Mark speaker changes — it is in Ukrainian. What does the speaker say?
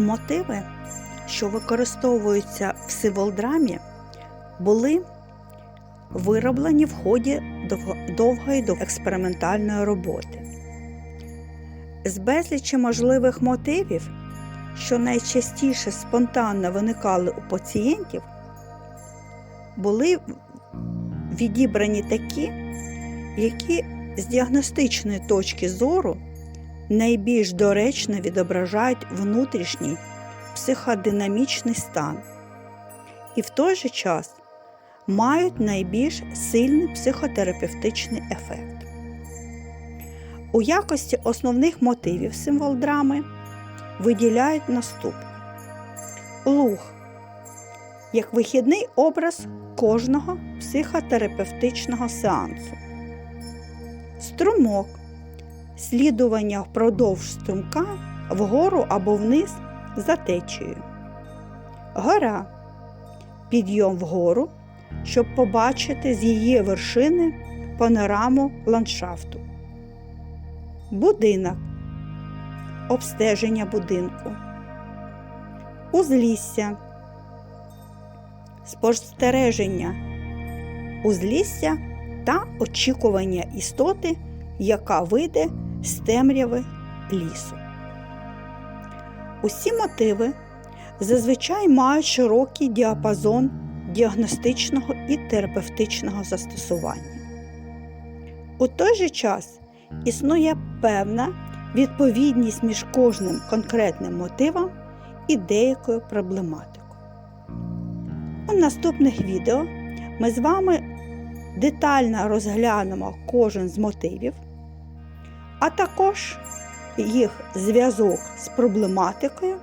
Speaker 1: Мотиви, що використовуються в сиволдрамі, були вироблені в ході довгої експериментальної роботи. З безлічі можливих мотивів, що найчастіше спонтанно виникали у пацієнтів, були відібрані такі, які з діагностичної точки зору найбільш доречно відображають внутрішній психодинамічний стан. І в той же час мають найбільш сильний психотерапевтичний ефект. У якості основних мотивів символ драми виділяють наступні: луг. Як вихідний образ кожного психотерапевтичного сеансу, струмок слідування впродовж струмка вгору або вниз за течією, гора. Підйом вгору, щоб побачити з її вершини панораму ландшафту, будинок, обстеження будинку, узлісся, спостереження. Узлісся та очікування істоти, яка вийде з темряви лісу. Усі мотиви зазвичай мають широкий діапазон діагностичного і терапевтичного застосування. У той же час існує певна відповідність між кожним конкретним мотивом і деякою проблематикою. У наступних відео ми з вами детально розглянемо кожен з мотивів, а також їх зв'язок з проблематикою